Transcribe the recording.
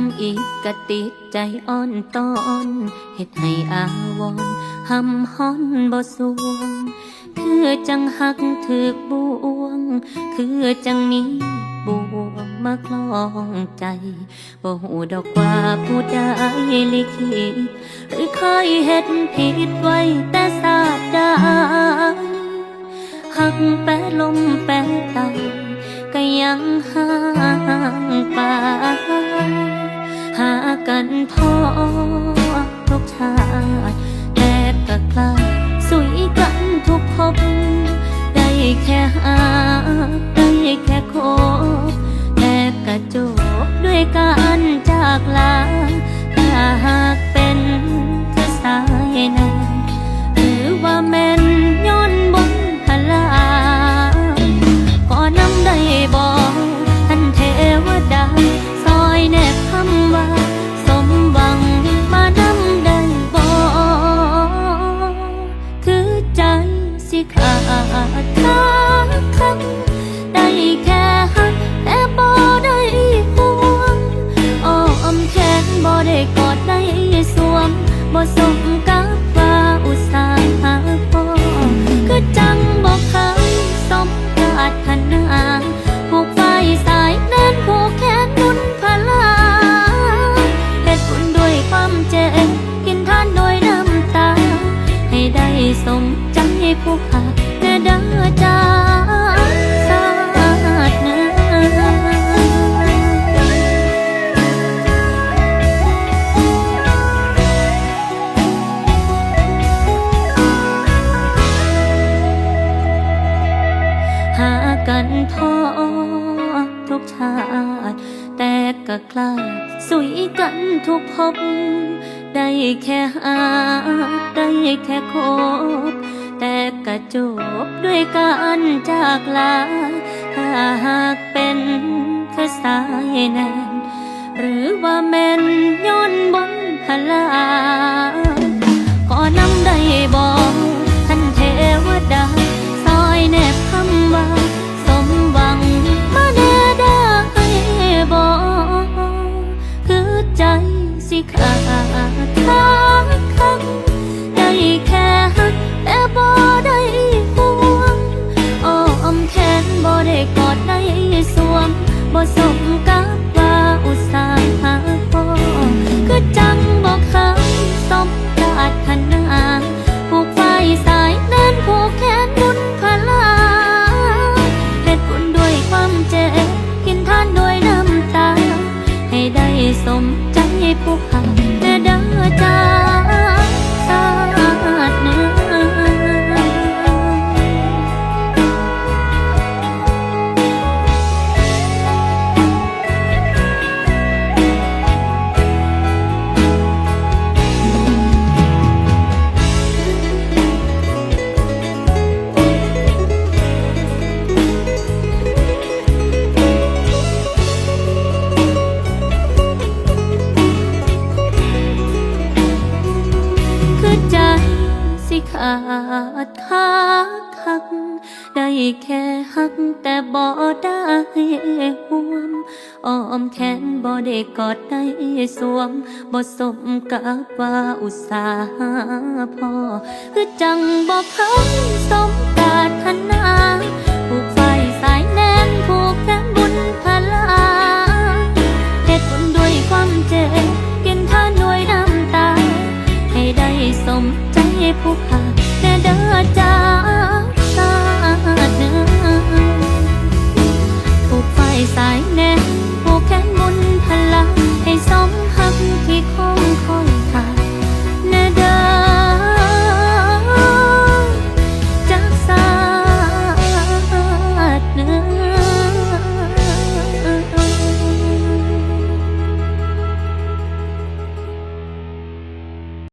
ำอีกกะติดใจอ่อนตอนเฮ็ดให้อาวรหำฮ้อนบ่สวง คือจังหักถึกบวง คือจังมีบวงมาคล้องใจบ่หูดอกว่าผู้ใดลิขิตหรือเคยเฮ็ดผิดไว้แต่ศาสตร์ใดหักแปะลมแปะตายก็ยังห่างไป นพอ กล้าสุยกันทุกพบ ได้แค่หา ได้แค่คบ แต่กระจบด้วยการจากลา ถ้าหากเป็นคือสายแนน หรือว่าแม่นย้อนบนพลา บ่สมาดคักคักได้แค่หักแต่บ่ได้ห่วมอ้อมแขนบ่ได้กอดได้สวมบ่สมกับว่าอุตส่าห์พอคือจังบ่เคยสมปรารถน